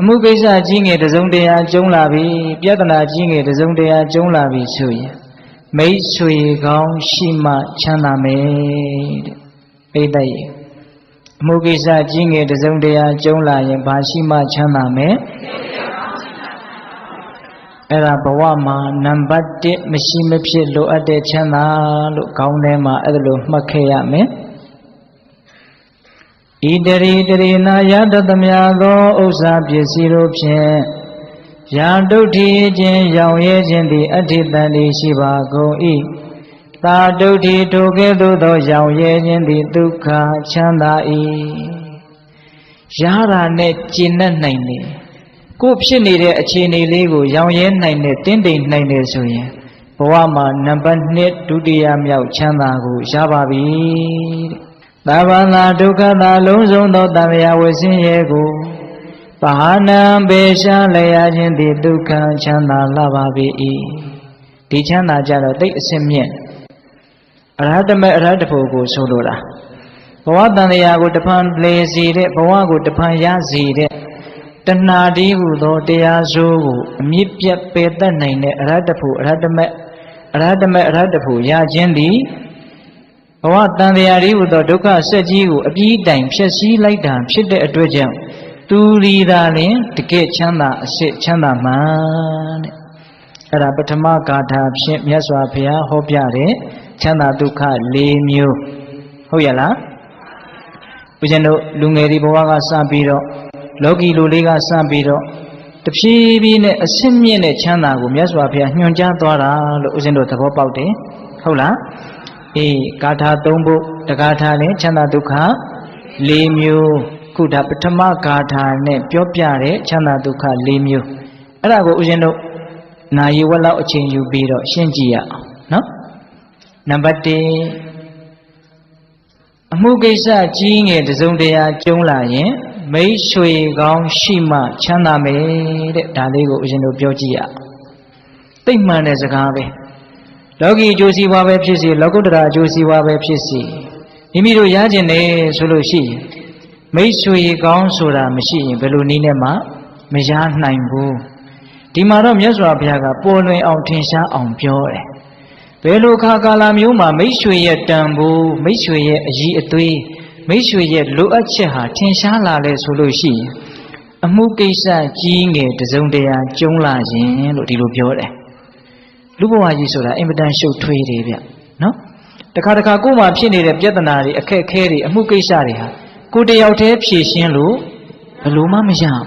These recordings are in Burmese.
အမှုကိစ္စကြီးငယ်တစ်စုံတရာကျုံလာပြီပြဿနာကြီးငယ်တစ်စုံတရာကျုံလာပြီဆိုရင်မိတ်ဆွေကောင်းရှိမှချမ်းသာမယ်တဲ့ပိဋကရေအမှုကိစ္စကြီးငယ်တစ်စုံတရာကျုံလာရင်ဘာရှိမှချမ်းသာမယ်အဲ့ဒါဘဝမှာနံပါတ်1မရှိမဖြစ်လိုအပ်တဲ့ချမ်းသာလို့ခေါင်းထဲမှာအဲ့ဒါလိုမှတ်ခဲ့ရမယ် ဣတရိတရိနာယတသမြသောဥစ္စာပစ္စည်းတို့ဖြင့်ယာတုဋ္ဌိခြင်းရောင်ရဲခြင်းသည်အဋ္ဌိတန်တိရှိပါကုန်၏သာတုဋ္ဌိထိုကဲ့သို့သောရောင်ရဲခြင်းသည်ဒုက္ခချမ်းသာ၏ရတာနဲ့ကျင့်တတ်နိုင်တယ်ကိုယ်ဖြစ်နေတဲ့အခြေအနေလေးကိုရောင်ရဲနိုင်တဲ့တင်းတိမ်နိုင်တယ်ဆိုရင်ဘဝမှာနံပါတ်1ဒုတိယမြောက်ချမ်းသာကိုရပါပြီတဲ့ သဗ္ဗနာဒုက္ခသာလုံးစုံသောတမယဝဆင်းရဲကိုပဟာနံပေရှားလျာခြင်းသည်ဒုက္ခချမ်းသာလာပါပြီဒီချမ်းသာကြတော့တိတ်အစင်မြင့်အရဟတမေအရဟတဖို့ကိုဆိုလိုတာဘဝတန်တရားကိုတဖန်လေစီတဲ့ဘဝကိုတဖန်ရစီတဲ့တဏှာတည်းဟုသောတရားစိုးကိုအမြင့်ပြတ်ပယ်တတ်နိုင်တဲ့အရဟတဖို့အရဟတမေအရဟတမေအရဟတဖို့ရခြင်းသည် ဘဝတန်တရားဤဟူသောဒုက္ခဆက်ကြီးကိုအပြီးတိုင်ဖြည့်ဆည်းလိုက်တာဖြစ်တဲ့အတွက်ကြောင့်သူရီသာလင်တကယ်ချမ်းသာအစစ်ချမ်းသာမှန်တဲ့အဲ့ဒါပထမဂါထာဖြင့်မြတ်စွာဘုရားဟောပြတဲ့ချမ်းသာဒုက္ခ၄မျိုးဟုတ်ရလားဦးဇင်းတို့လူငယ်ဒီဘဝကစပြီးတော့လောကီလူလေးကစပြီးတော့တဖြည်းဖြည်းနဲ့အစစ်မြင့်တဲ့ချမ်းသာကိုမြတ်စွာဘုရားညွှန်ကြားသွားတာလို့ဦးဇင်းတို့သဘောပေါက်တယ်ဟုတ်လား အေးဂါထာ၃ပုဒ်တဂါထာနဲ့ချမ်းသာဒုက္ခ၄မျိုးခုဒါပထမဂါထာနဲ့ပြောပြတဲ့ချမ်းသာဒုက္ခ၄မျိုးအဲ့ဒါကိုဦးဇင်းတို့နာယီဝက်လောက်အချိန်ယူပြီးတော့ရှင်းကြည့်ရအောင်နော်နံပါတ်1အမှုကိစ္စကြီးငယ်တစုံတရာကျုံလာရင်မိတ်ဆွေကောင်းရှိမှချမ်းသာမယ်တဲ့ဒါလေးကိုဦးဇင်းတို့ပြောကြည့်ရသိမ့်မှန်တဲ့စကားပဲ လောကီအကျိုးစီးပွားပဲဖြစ်စီလောကုတ္တရာအကျိုးစီးပွားပဲဖြစ်စီမိမိတို့ရကျင်တယ်ဆိုလို့ရှိရင်မိတ်ဆွေကောင်းဆိုတာမရှိရင်ဘယ်လိုနည်းနဲ့မှမရနိုင်ဘူးဒီမှာတော့မြတ်စွာဘုရားကပေါ်လွင်အောင်ထင်ရှားအောင်ပြောတယ်ဘယ်လိုခါကာလမျိုးမှာမိတ်ဆွေရဲ့တန်ဖိုးမိတ်ဆွေရဲ့အည်အသွေးမိတ်ဆွေရဲ့လိုအပ်ချက်ဟာထင်ရှားလာလဲဆိုလို့ရှိရင်အမှုကိစ္စကြီးငယ်တစုံတရာကျုံလာရင်လို့ဒီလိုပြောတယ် လူဘဝကြီးဆိုတာအင်မတန်ရှုပ်ထွေးတယ်ဗျနော်တခါတခါကိုယ်မှာဖြစ်နေတဲ့ပြဿနာတွေအခက်အခဲတွေအမှုကိစ္စတွေဟာကိုယ်တယောက်တည်းဖြေရှင်းလို့ဘယ်လိုမှမရဘူး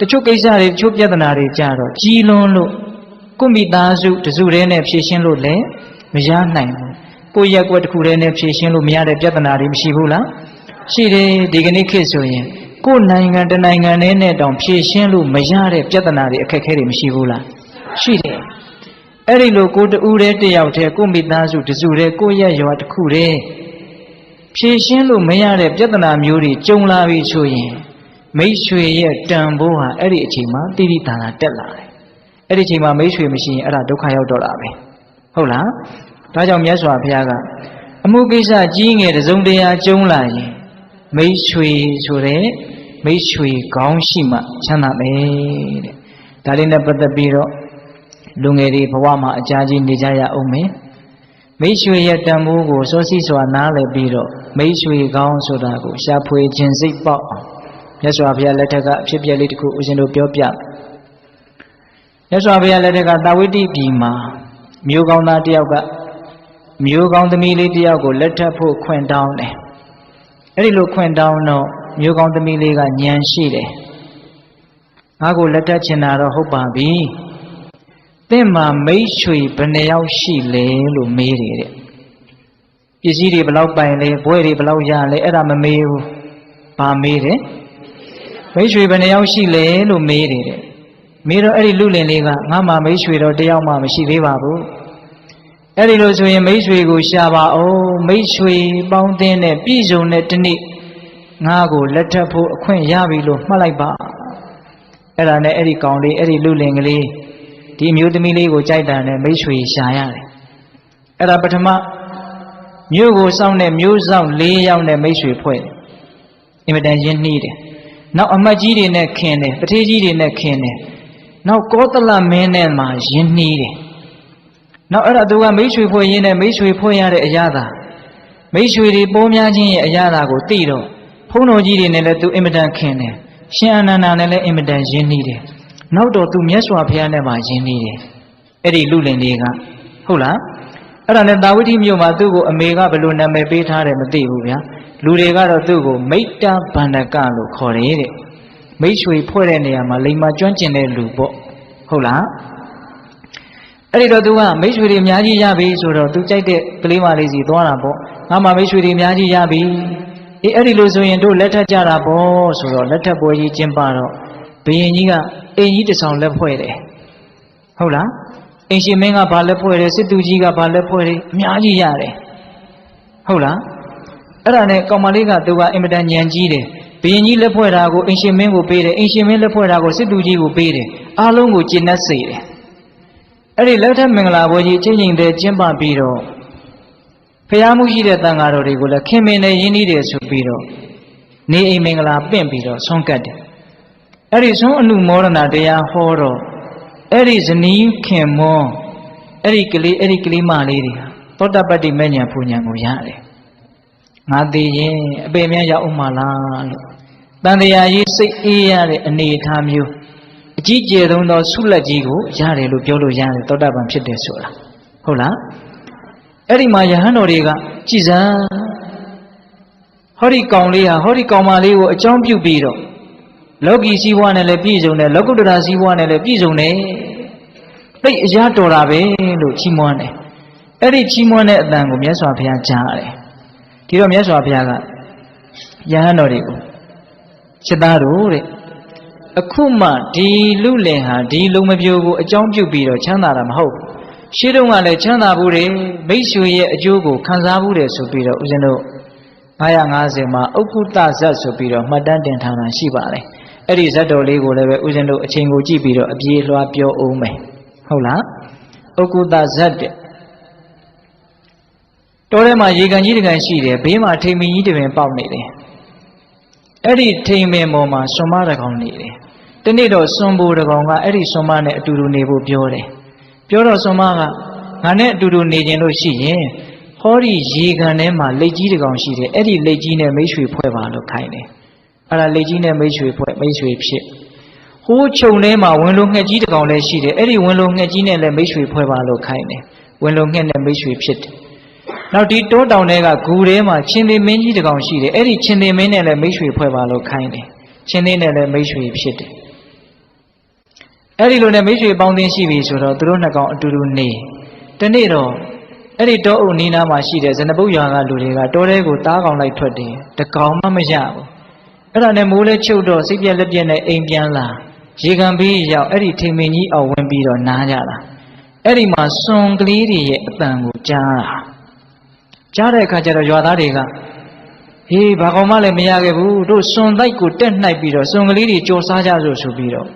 တချို့ကိစ္စတွေတချို့ပြဿနာတွေကြတော့ကြီးလွန်းလို့ကိုမိသားစုတစုတည်းနဲ့ဖြေရှင်းလို့လည်းမရနိုင်ဘူးကိုရက်ွက်တစ်ခုတည်းနဲ့ဖြေရှင်းလို့မရတဲ့ပြဿနာတွေမရှိဘူးလားရှိတယ်ဒီကနေ့ခေတ်ဆိုရင်ကိုယ်နိုင်ငံတနိုင်ငံနဲ့နဲ့တောင်ဖြေရှင်းလို့မရတဲ့ပြဿနာတွေအခက်အခဲတွေမရှိဘူးလားရှိတယ် အဲ့ဒီလိုကိုတူတည်းတယောက်တည်းကိုမိသားစုတစုတည်းကိုရက်ရွာတစ်ခုတည်းဖြေရှင်းလို့မရတဲ့ပြဿနာမျိုးတွေကြုံလာပြီဆိုရင်မိတ်ဆွေရဲ့တန်ဖိုးဟာအဲ့ဒီအချိန်မှာတိတိတန်တာတက်လာတယ်အဲ့ဒီအချိန်မှာမိတ်ဆွေမရှိရင်အဲ့ဒါဒုက္ခရောက်တော့တာပဲဟုတ်လားဒါကြောင့်မြတ်စွာဘုရားကအမှုကိစ္စကြီးငယ်တစုံတရာကျုံလာရင်မိတ်ဆွေဆိုတဲ့မိတ်ဆွေကောင်းရှိမှချမ်းသာမယ်တဲ့ဒါလေးနဲ့ပတ်သက်ပြီးတော့ လူငယ်တွေဘဝမှာအကြာကြီးနေကြရအောင်မယ်မိတ်ဆွေရဲ့တန်ဖိုးကိုစောစီးစွာနားလည်ပြီးတော့မိတ်ဆွေကောင်းဆိုတာကိုရှာဖွေခြင်းစိတ်ပေါက်အောင်မြတ်စွာဘုရားလက်ထက်ကအဖြစ်ပြက်လေးတစ်ခုဦးဇင်းတို့ပြောပြမြတ်စွာဘုရားလက်ထက်ကတာဝိတိပြည်မှာမျိုးကောင်းသားတယောက်ကမျိုးကောင်းသမီးလေးတယောက်ကိုလက်ထပ်ဖို့ခွင့်တောင်းတယ်အဲ့ဒီလိုခွင့်တောင်းတော့မျိုးကောင်းသမီးလေးကညံရှိတယ်ငါကိုလက်ထပ်ချင်တာတော့ဟုတ်ပါပြီ တင့်မှာမိတ်ဆွေဘယ်နှယောက်ရှိလဲလို့မေးတယ်တဲ့ပစ္စည်းတွေဘယ်လောက်ပိုင်လဲဘွဲတွေဘယ်လောက်ရလဲအဲ့ဒါမမေးဘူးဘာမေးတယ်မိတ်ဆွေဘယ်နှယောက်ရှိလဲလို့မေးတယ်တဲ့မေးတော့အဲ့ဒီလူလင်လေးကငါမှမိတ်ဆွေတော့တယောက်မှမရှိသေးပါဘူးအဲ့ဒီလိုဆိုရင်မိတ်ဆွေကိုရှာပါအောင်မိတ်ဆွေပေါင်းတင်းတဲ့ပြည်စုံတဲ့တနေ့ငါကိုလက်ထပ်ဖို့အခွင့်ရပြီလို့မှတ်လိုက်ပါအဲ့ဒါနဲ့အဲ့ဒီကောင်လေးအဲ့ဒီလူလင်ကလေး ဒီအမျိုးသမီးလေးကိုကြိုက်တာနဲ့မိတ်ဆွေရှာရတယ်အဲ့ဒါပထမမြို့ကိုစောင့်တဲ့မြို့ဆောင်၄ယောက်နဲ့မိတ်ဆွေဖွဲ့အင်မတန်ရင်းနှီးတယ်နောက်အမတ်ကြီးတွေနဲ့ခင်တယ်ပထေးကြီးတွေနဲ့ခင်တယ်နောက်ကောသလမင်းနဲ့မှယဉ်နှီးတယ်နောက်အဲ့ဒါသူကမိတ်ဆွေဖွဲ့ရင်းနဲ့မိတ်ဆွေဖွဲ့ရတဲ့အရာသာမိတ်ဆွေတွေပိုးများခြင်းရဲ့အရာသာကိုသိတော့ဖုန်းတော်ကြီးတွေနဲ့လည်းသူအင်မတန်ခင်တယ်ရှင်အနန္ဒာနဲ့လည်းအင်မတန်ယဉ်နှီးတယ် နောက်တော့သူမြတ်စွာဘုရားနဲ့မှယဉ်နှီးတယ်အဲ့ဒီလူလင်တွေကဟုတ်လားအဲ့ဒါနဲ့တာဝတိမြို့မှာသူ့ကိုအမေကဘယ်လိုနာမည်ပေးထားတယ်မသိဘူးဗျာလူတွေကတော့သူ့ကိုမိတ္တဗန္ဒကလို့ခေါ်တယ်တဲ့မိတ်ဆွေဖွဲ့တဲ့နေရာမှာလိမ္မာကျွမ်းကျင်တဲ့လူပေါ့ဟုတ်လားအဲ့ဒီတော့သူကမိတ်ဆွေတွေအများကြီးရပြီဆိုတော့သူကြိုက်တဲ့ကလေးမလေးစီသွားတာပေါ့ငါမှမိတ်ဆွေတွေအများကြီးရပြီအေးအဲ့ဒီလိုဆိုရင်တို့လက်ထပ်ကြတာပေါ့ဆိုတော့လက်ထပ်ပွဲကြီးကျင်းပတော့ ဘုရင်ကြီးကအင်ကြီးတစ်ဆောင်လက်ဖွဲ့တယ်ဟုတ်လားအင်ရှင်မင်းကဘာလက်ဖွဲ့တယ်စစ်သူကြီးကဘာလက်ဖွဲ့တယ်အများကြီးရတယ်ဟုတ်လားအဲ့ဒါနဲ့ကောင်မလေးကသူကအင်မတန်ညံကြီးတယ်ဘုရင်ကြီးလက်ဖွဲ့တာကိုအင်ရှင်မင်းကိုပေးတယ်အင်ရှင်မင်းလက်ဖွဲ့တာကိုစစ်သူကြီးကိုပေးတယ်အားလုံးကိုကျင့်တတ်စေတယ်အဲ့ဒီလက်ထက်မင်္ဂလာပွဲကြီးချင်းချင်းတည်းကျင်းပပြီးတော့ဖျားမှုရှိတဲ့တန်ဃာတော်တွေကိုလည်းခင်မင်နဲ့ယဉ်ဤတယ်ဆိုပြီးတော့နေအိမ်မင်္ဂလာပင့်ပြီးတော့ဆုံးကတ်တယ် အဲ့ဒီဆုံးအနုမောဒနာတရားဟောတော့အဲ့ဒီဇနီးခင်မောအဲ့ဒီကလေးအဲ့ဒီကလေးမလေးတွေဟာသောတပတ္တိမဉ္ဇဉ်ပူဉ္ဇဉ်ကိုရတယ်ငါသေးရင်အပေမြတ်ရောက်အောင်မလားလို့တန်တရားကြီးစိတ်အေးရတဲ့အနေအထားမျိုးအကြီးကျယ်ဆုံးသောဆုလက်ကြီးကိုရတယ်လို့ပြောလို့ရတယ်သောတာပန်ဖြစ်တယ်ဆိုတာဟုတ်လားအဲ့ဒီမှာယဟန်တော်တွေကကြည်စမ်းဟောဒီကောင်လေးဟာဟောဒီကောင်မလေးကိုအကြောင်းပြုပြီးတော့ လောကီစည်းဝါးနဲ့လည်းပြည့်စုံတယ်လောကုတ္တရာစည်းဝါးနဲ့လည်းပြည့်စုံတယ်သိအရာတော်တာပဲလို့ချီးမွမ်းတယ်အဲ့ဒီချီးမွမ်းတဲ့အတန်ကိုမြတ်စွာဘုရားကြားတယ်ဒီတော့မြတ်စွာဘုရားကယဟန်တော်တွေကိုစိတ်သားတို့တဲ့အခုမှဒီလူလင်ဟာဒီလုံမပြိုကိုအကြောင်းပြုပြီးတော့ချမ်းသာတာမဟုတ်ဘူးရှင်းတော့ကလည်းချမ်းသာဘူးတယ်မိတ်ဆွေရဲ့အကျိုးကိုခံစားဘူးတယ်ဆိုပြီးတော့ဦးဇင်းတို့950မှာဥက္ကုတဇတ်ဆိုပြီးတော့မှတ်တမ်းတင်ထားတာရှိပါတယ် အဲ့ဒီဇတ်တော်လေးကိုလည်းပဲဦးဇင်းတို့အချိန်ကိုကြည့်ပြီးတော့အပြေးလွှားပြောအောင်မယ်ဟုတ်လားဥက္ကုတဇတ်တဲ့တောထဲမှာရေကန်ကြီးတကန်ရှိတယ်ဘေးမှာထိမ်မင်းကြီးတပင်ပေါက်နေတယ်အဲ့ဒီထိမ်မင်းပေါ်မှာဆွန်မတကောင်နေတယ်တနေ့တော့ဆွန်ဘူတကောင်ကအဲ့ဒီဆွန်မနဲ့အတူတူနေဖို့ပြောတယ်ပြောတော့ဆွန်မကငါနဲ့အတူတူနေခြင်းလို့ရှိရင်ဟောဒီရေကန်ထဲမှာလက်ကြီးတကောင်ရှိတယ်အဲ့ဒီလက်ကြီးနဲ့မိတ်ဆွေဖွဲ့ပါလို့ခိုင်းတယ် အဲ့ဒါလက်ကြီးနဲ့မိတ်ဆွေဖွဲ့မိတ်ဆွေဖြစ်ဟိုးခြုံထဲမှာဝင်လိုငှက်ကြီးတကောင်လည်းရှိတယ်အဲ့ဒီဝင်လိုငှက်ကြီးနဲ့လည်းမိတ်ဆွေဖွဲ့ပါလို့ခိုင်းတယ်ဝင်လိုငှက်နဲ့မိတ်ဆွေဖြစ်တယ်နောက်ဒီတောတောင်တွေကဂူထဲမှာချင်းသေးမင်းကြီးတကောင်ရှိတယ်အဲ့ဒီချင်းသေးမင်းနဲ့လည်းမိတ်ဆွေဖွဲ့ပါလို့ခိုင်းတယ်ချင်းသေးနဲ့လည်းမိတ်ဆွေဖြစ်တယ်အဲ့ဒီလိုနဲ့မိတ်ဆွေပေါင်းသင်းရှိပြီဆိုတော့သူတို့နှစ်ကောင်အတူတူနေတနေ့တော့အဲ့ဒီတောအုပ်နီးနားမှာရှိတဲ့ဇနပုတ်ရွာကလူတွေကတောထဲကိုတားကောင်လိုက်ထွက်တယ်တကောင်မှမရဘူး အဲ့ဒါနဲ့မိုးလဲချုပ်တော့စိတ်ပြက်လက်ပြက်နဲ့အိမ်ပြန်လာရေကန်ဘေးရောက်အဲ့ဒီထိန်မင်းကြီးအောင်ဝင်ပြီးတော့နားကြတာအဲ့ဒီမှာစွန်ကလေးတွေရဲ့အတန်ကိုကြားတာကြားတဲ့အခါကျတော့ရွာသားတွေကဟေးဘာကောင်မှလည်းမရခဲ့ဘူးတို့စွန်တိုက်ကိုတက်နှိုက်ပြီးတော့စွန်ကလေးတွေကြော်စားကြစို့ဆိုပြီးတော့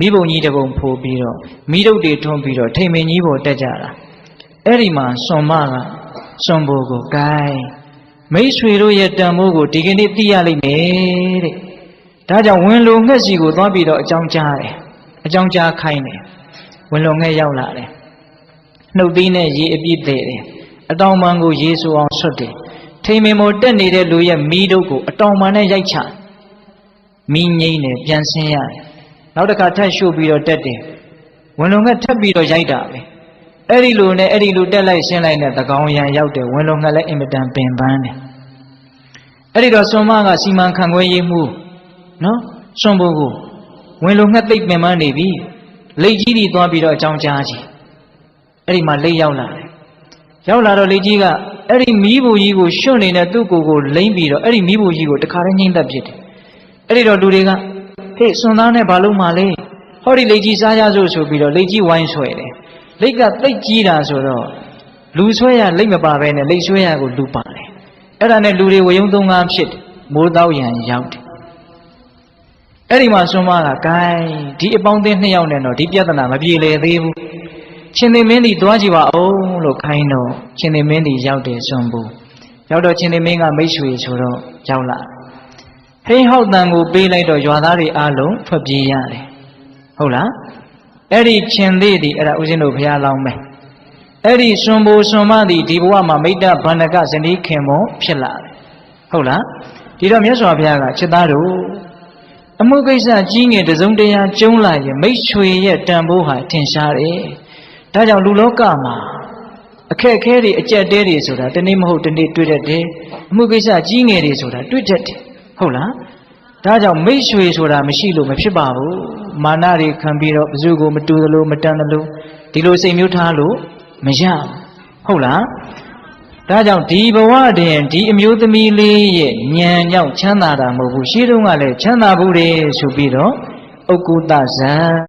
မိဘုံကြီးတပုံဖိုးပြီးတော့မိတုတ်တွေထွန်းပြီးတော့ထိန်မင်းကြီးပေါ်တက်ကြတာအဲ့ဒီမှာစွန်မကစွန်ဘိုးကိုဂိုင်း မိတ်ဆွေတို့ရဲ့တန်ဖိုးကိုဒီကနေ့သိရလိမ့်မယ်တဲ့ဒါကြောင့်ဝင်လိုငှက်စီကိုသွားပြီးတော့အကြောင်းကြားတယ်အကြောင်းကြားခိုင်းတယ်ဝင်လိုငှက်ရောက်လာတယ်နှုတ်သီးနဲ့ရေအပြည့်သေးတယ်အတောင်ပံကိုရေဆူအောင်ဆွတ်တယ်ထိန်မင်မိုတက်နေတဲ့လူရဲ့မီးတို့ကိုအတောင်ပံနဲ့ရိုက်ချမီးငိမ့်တယ်ပြန်ဆင်းရတယ်နောက်တစ်ခါထပ်ရှို့ပြီးတော့တက်တယ်ဝင်လုံငှက်ထပ်ပြီးတော့ရိုက်တာပဲ အဲ့ဒီလိုနဲ့အဲ့ဒီလိုတက်လိုက်ရှင်းလိုက်နဲ့သကောင်ရံရောက်တယ်ဝင်လုံငှက်လည်းအင်မတန်ပင်ပန်းတယ်အဲ့ဒီတော့ဆွန်မကစီမံခန့်ခွဲရေးမှုနော်ဆွန်ဘိုးကိုဝင်လုံငှက်သိပ်ပင်ပန်းနေပြီလိတ်ကြီးတွေသွားပြီးတော့အကြောင်းကြားကြီးအဲ့ဒီမှာလိတ်ရောက်လာတယ်ရောက်လာတော့လေကြီးကအဲ့ဒီမီးဘူကြီးကိုရှွန့်နေတဲ့သူ့ကိုယ်ကိုလိမ့်ပြီးတော့အဲ့ဒီမီးဘူကြီးကိုတခါတည်းငိမ့်သက်ဖြစ်တယ်အဲ့ဒီတော့လူတွေကဟေ့စွန်သားနဲ့ဘာလို့မှလဲဟောဒီလေကြီးစားကြစို့ဆိုပြီးတော့လေကြီးဝိုင်းဆွဲတယ် လိတ်ကသိတ်ကြီးတာဆိုတော့လူဆွဲရလိတ်မပါဘဲနဲ့လိတ်ဆွဲရကိုလူပါတယ်အဲ့ဒါနဲ့လူတွေဝယုံသုံးကားဖြစ်တယ်မိုးတော့ရန်ရောက်တယ်အဲ့ဒီမှာစွန်မကဂိုင်းဒီအပေါင်းအသင်းနှစ်ယောက်နဲ့တော့ဒီပြဿနာမပြေလည်သေးဘူးချင်းသိမင်းဒီသွားကြည့်ပါအောင်လို့ခိုင်းတော့ချင်းသိမင်းဒီရောက်တယ်စွန်ဘူးရောက်တော့ချင်းသိမင်းကမိတ်ဆွေဆိုတော့ရောက်လာဟိန်းဟောက်တန်ကိုပေးလိုက်တော့ရွာသားတွေအားလုံးထွက်ပြေးရတယ်ဟုတ်လား အဲ့ဒီရှင်သေးသည်အဲ့ဒါဦးဇင်းတို့ဘုရားလောင်းမယ်အဲ့ဒီစွန်ဘိုစွန်မသည်ဒီဘဝမှာမိတ္တဗန္ဒကဇနီးခင်မောဖြစ်လာတယ်ဟုတ်လားဒီတော့မြတ်စွာဘုရားကချက်သားတို့အမှုကိစ္စကြီးငယ်တစုံတရာကျုံးလာရင်မိတ်ဆွေရဲ့တန်ဖိုးဟာထင်ရှားတယ်ဒါကြောင့်လူလောကမှာအခက်အခဲတွေအကြက်တဲတွေဆိုတာတနေ့မဟုတ်တနေ့တွေ့တတ်တယ်အမှုကိစ္စကြီးငယ်တွေဆိုတာတွေ့တတ်တယ်ဟုတ်လား ဒါကြောင့်မိတ်ဆွေဆိုတာမရှိလို့မဖြစ်ပါဘူးမာနတွေခံပြီးတော့ဘယ်သူကိုမတူသလိုမတန်သလိုဒီလိုစိတ်မျိုးထားလို့မရဘူးဟုတ်လားဒါကြောင့်ဒီဘဝတည်းဒီအမျိုးသမီးလေးရဲ့ဉာဏ်ကြောင့်ချမ်းသာတာမဟုတ်ဘူးရှိတုန်းကလည်းချမ်းသာဘူးတယ်ဆိုပြီးတော့ဥက္ကုတဇံ